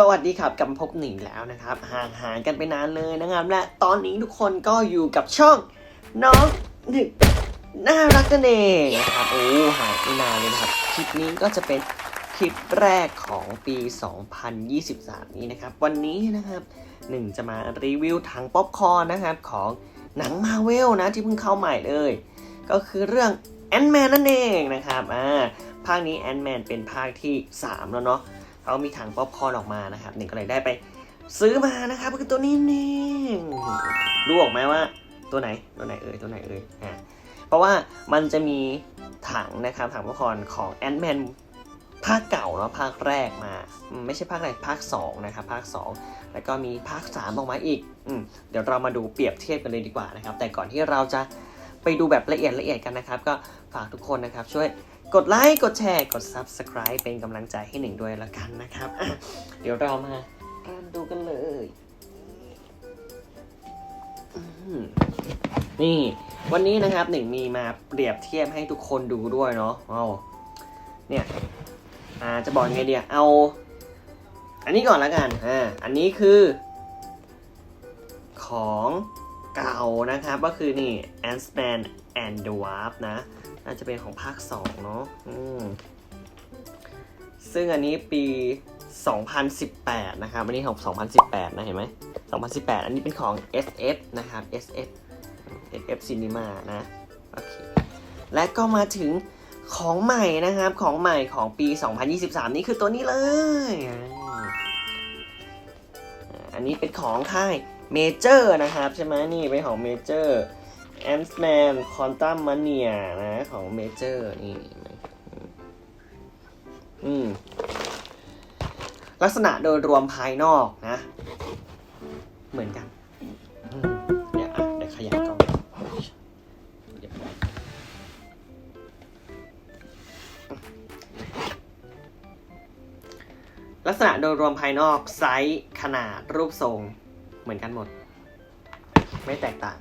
สวัสดีครับกลับพบหนิงแล้วนะครับห่างหายกันไปนานเลยนะครับและตอนนี้ทุกคนก็อยู่กับช่องน้องหนึ่งน่ารักกันเองนะครับโอ้หายไปนานเลยนะครับคลิปนี้ก็จะเป็นคลิปแรกของปี 2023 นี้นะครับ วันนี้นะครับหนึ่งจะมารีวิวถังป๊อปคอร์นนะครับของหนังมาเวลนะที่เพิ่งเข้าใหม่เลย ก็คือเรื่องแอนแมนนั่นเองนะครับอ่าภาคนี้แอนแมนเป็นภาคที่ 3 แล้วเนาะ เขามีถังป๊อปคอร์นออกมานะครับหนึ่งก็เลยได้ไปซื้อมานะครับก็คือตัวนี้นี่รู้ออกไหมว่าตัวไหนตัวไหนเอ่ยตัวไหนเอ่ยอ่าเพราะว่ามันจะมีถังนะครับถังป๊อปคอร์นของแอนด์แมนภาคเก่าเนาะภาคแรกมา ไม่ใช่ภาคแรกภาค2นะครับภาค 2 แล้วก็มีภาค 3 ออกมาอีกอเดี๋ยวเรามาดูเปรียบเทียบกันเลยดีกว่านะครับ แต่ก่อนที่เราจะไปดูแบบละเอียดละเอียดกันนะครับ ก็ฝากทุกคนนะครับช่วย กดไลค์ กดแชร์ กด Subscribe เป็นกำลังใจให้หนึ่งด้วยละกันนะครับ เดี๋ยวเรามาเริ่มดูกันเลย นี่วันนี้นะครับหนึ่งมีมาเปรียบเทียบให้ทุกคนดูด้วยเนาะเอาเนี่ยอ่าจะบอกยังไงเดียเอา อันนี้ก่อนละกันอ่าอันนี้คือ ของเก่านะครับ ก็คือนี่ Ant-Man and the Wasp นะ น่าจะเป็นของภาค 2 เนาะอืมซึ่งอันนี้ปี 2018 นะครับ อันนี้ของ 2018 นะ เห็นไหม 2018 อันนี้เป็นของ SF นะครับ SF SF Cinema นะ โอเค และก็มาถึงของใหม่นะครับ ของใหม่ของปี 2023 นี่คือตัวนี้เลย อันนี้เป็นของค่ายเมเจอร์นะครับ ใช่ไหมนี่เป็นของเมเจอร์ แอนด์แมนคอนตัมมาเนียนะของเมเจอร์นี่อืมลักษณะโดยรวมภายนอกนะ เหมือนกันเดี๋ยวอะเดี๋ยวขยับกล้องลักษณะโดยรวมภายนอกไซส์ขนาดรูปทรง เหมือนกันหมด ไม่แตกต่าง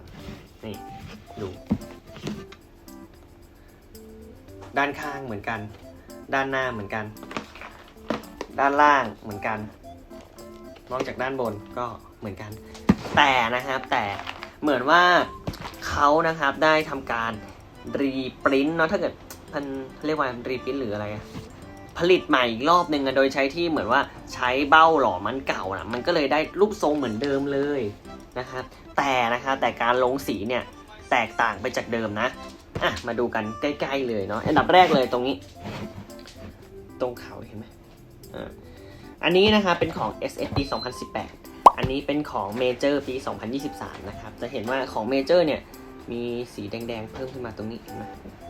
นี่ดู ด้านข้างเหมือนกัน ด้านหน้าเหมือนกัน ด้านล่างเหมือนกัน นอกจากด้านบนก็เหมือนกัน แต่นะครับแต่เหมือนว่าเขานะครับได้ทำการรีปริ้นเนาะถ้าเกิดมันเรียกว่ารีปริ้นหรืออะไรผลิตใหม่อีกรอบหนึ่งอะโดยใช้ที่เหมือนว่าใช้เบ้าหล่อมันเก่านะมันก็เลยได้รูปทรงเหมือนเดิมเลยนะครับ แต่นะครับแต่การลงสีเนี่ยแตกต่างไปจากเดิมนะอะมาดูกันใกล้ๆเลยเนาะอันดับแรกเลยตรงนี้ ตรงเขาเห็นไหมอ่าอันนี้นะครับเป็นของ SF ปี2018 อันนี้เป็นของ Major ปี 2023 นะครับ จะเห็นว่าของ Major เนี่ยมีสีแดงๆ เพิ่มขึ้นมาตรงนี้เห็นไหม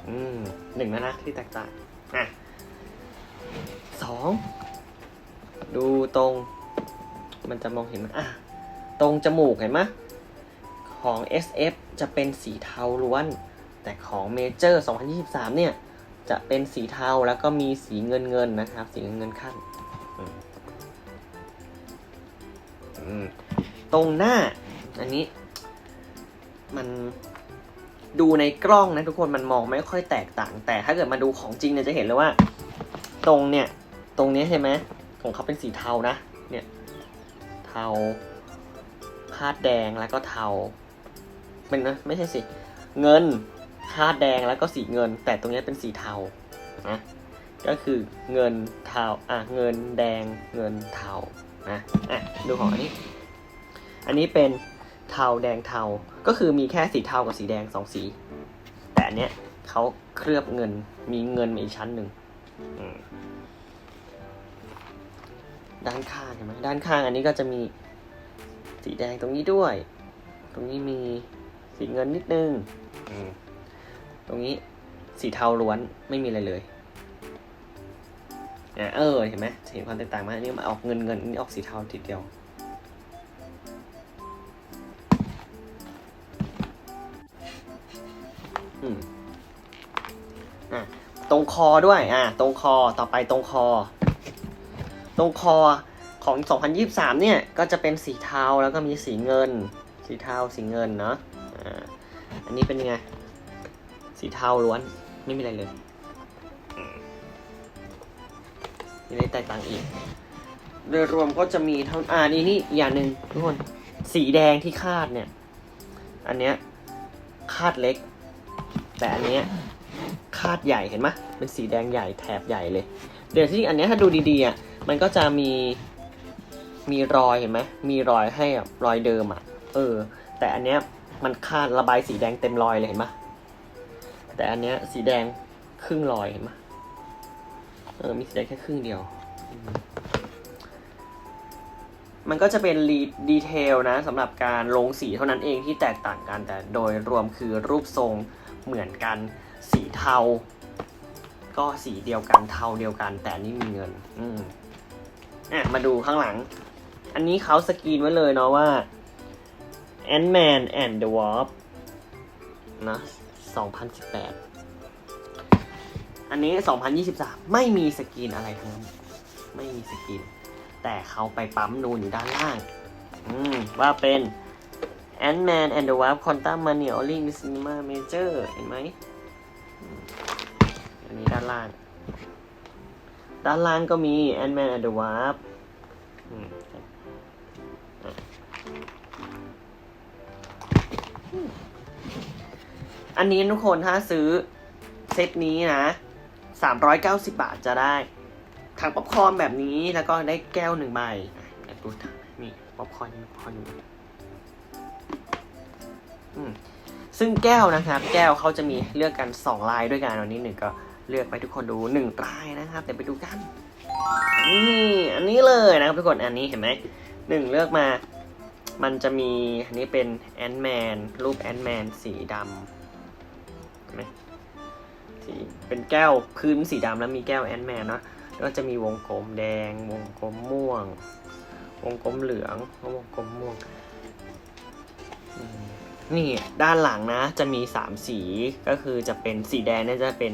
อืมหนึ่งแล้วนะที่แตกต่างอะสองดูตรง มันจะมองเห็นไหมอะ ตรงจมูกเห็นไหม ของ SF จะเป็นสีเทาล้วน แต่ของ Major 2023 เนี่ย จะเป็นสีเทาแล้วก็มีสีเงินเงินนะครับ สีเงินเงินขั้นตรงหน้า อันนี้ มันดูในกล้องนะทุกคนมันมองไม่ค่อยแตกต่าง แต่ถ้าเกิดมาดูของจริงเนี่ยจะเห็นเลยว่า ตรงเนี่ย ตรงนี้ใช่ไหมของเขาเป็นสีเทานะ เนี่ย เทาคาดแดงแล้วก็เทา เป็นนะไม่ใช่สิ เงินคาดแดงแล้วก็สีเงิน แต่ตรงนี้เป็นสีเทานะก็คือเงินเทาอะเงินแดงเงินเทานะอะดูของอันนี้ อันนี้เป็นเทาแดงเทาก็คือมีแค่สีเทากับสีแดงสองสี แต่อันเนี้ยเขาเคลือบเงินมีเงินมาอีกชั้นหนึ่งด้านข้างเห็นไหมด้านข้างอันนี้ก็จะมีสีแดงตรงนี้ด้วย ตรงนี้มี สีเงินนิดนึง อืมตรงนี้สีเทาล้วนไม่มีอะไรเลยอะเออเห็นไหมเห็นความแตกต่างไหมอันนี้มาออกเงินเงินอันนี้ออกสีเทาทีเดียว อืมอะตรงคอด้วย อะตรงคอต่อไปตรงคอ ตรงคอของ 2023 เนี่ย ก็จะเป็นสีเทาแล้วก็มีสีเงิน สีเทาสีเงินเนาะ อ่า อันนี้เป็นยังไง สีเทาล้วน ไม่มีอะไรเลยมีอะไรแตกต่างอีก โดยรวมก็จะมีเท่าอ่านี่นี่อย่างหนึ่งทุกคน สีแดงที่คาดเนี่ย อันเนี้ยคาดเล็ก แต่อันเนี้ยคาดใหญ่เห็นไหมเป็นสีแดงใหญ่แถบใหญ่เลย เดี๋ยวที่อันเนี้ยถ้าดูดีๆอะ มันก็จะมีมีรอยเห็นไหมมีรอยให้รอยเดิมอะ เออ แต่อันเนี้ย มันคาดระบายสีแดงเต็มรอยเลยเห็นไหมแต่อันเนี้ยสีแดงครึ่งรอยเห็นไหมเออมีสีแดงแค่ครึ่งเดียว มันก็จะเป็นรีดีเทลนะสำหรับการลงสีเท่านั้นเองที่แตกต่างกัน แต่โดยรวมคือรูปทรงเหมือนกัน สีเทา ก็สีเดียวกันเทาเดียวกัน แต่นนี่มีเงิน อืมอะมาดูข้างหลัง อันนี้เขาสกรีนไว้เลยเนาะว่า Ant-Man and the Wasp นะ2018 อันนี้ 2023 ไม่มีสกรีนอะไรทั้งนั้น ไม่มีสกรีนแต่เขาไปปั๊มนูนอยู่ด้านล่าง อืม ว่าเป็น Ant-Man and the Wasp Quantum Mania o l in g Cinema Major เห็นไหมอืมอันนี้ด้านล่าง ด้านล่างก็มี Ant-Man and the Wasp อืม อันนี้ทุกคนถ้าซื้อเซตนี้นะ390บาทจะได้ถังป๊อปคอร์นแบบนี้แล้วก็ได้แก้วหนึ่งใบดูถังนี่ป๊อปคอร์นป๊อปคอร์นอยู่อืมซึ่งแก้วนะครับ แก้วเขาจะมีเลือกกัน2ลายด้วยกันวันนี้หนึ่งก็เลือกไปทุกคนดู1ลายนะครับเดี๋ยวไปดูกันนี่อันนี้เลยนะครับทุกคนอันนี้เห็นไหมหนึ่งเลือกมา มันจะมีอันนี้เป็นแอนด์แมนรูปแอนด์แมนสีดำเห็นไหมสีเป็นแก้วพื้นสีดำแล้วมีแก้วแอนด์แมนเนาะแล้วก็จะมีวงกลมแดง วงกลมม่วง วงกลมเหลืองแล้ววงกลมม่วง นี่ด้านหลังนะ จะมีสามสีก็คือจะเป็นสีแดงเนี่ยจะเป็น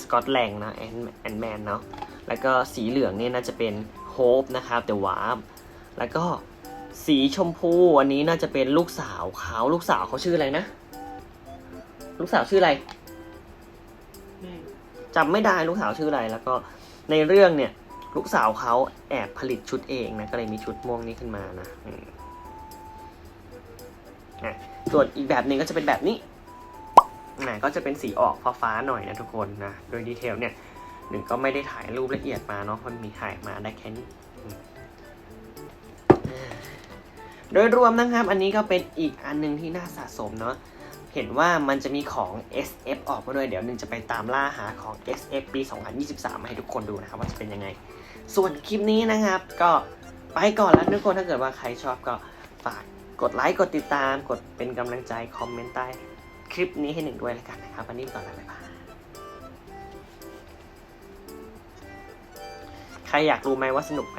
สกอตแลงนะแอนแอนแมนเนาะแล้วก็สีเหลืองเนี่ยน่าจะเป็นโฮปนะครับแต่วาร์ปแล้วก็ สีชมพูอันนี้น่าจะเป็นลูกสาวเขาลูกสาวเขาชื่ออะไรนะ ลูกสาวชื่ออะไรจำไม่ได้ลูกสาวชื่ออะไรแล้วก็ในเรื่องเนี่ย ลูกสาวเขาแอบผลิตชุดเองนะก็เลยมีชุดม่วงนี้ขึ้นมานะนะส่วนอีกแบบหนึ่งก็จะเป็นแบบนี้นะก็จะเป็นสีออกฟ้าๆหน่อยนะทุกคนนะโดยดีเทลเนี่ยหนึ่งก็ไม่ได้ถ่ายรูปละเอียดมาเนาะมันมีถ่ายมาได้แค่นี้ โดยรวมนะครับ อันนี้ก็เป็นอีกอันหนึงที่น่าสะสมเนาะเห็นว่ามันจะมีของ SF ออกมาด้วย เดี๋ยวหนึ่งจะไปตามล่าหาของ SF ปี 2023 มาให้ทุกคนดูนะครับ ว่าจะเป็นยังไง ส่วนคลิปนี้นะครับ ก็ไปก่อนแล้วทุกคนถ้าเกิดว่าใครชอบก็ฝากกดไลค์กดติดตาม กดเป็นกำลังใจคอมเมนต์ใต้คลิปนี้ให้หนึ่งด้วยแล้วกันนะครับ วันนี้ก่อนแล้วบ๊ายบายใครอยากรู้ไหมว่าสนุกไหม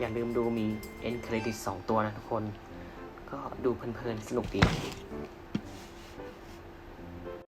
อย่าลืมดูมี end credit 2 ตัวนะทุกคน ก็ดูเพลินๆสนุกดี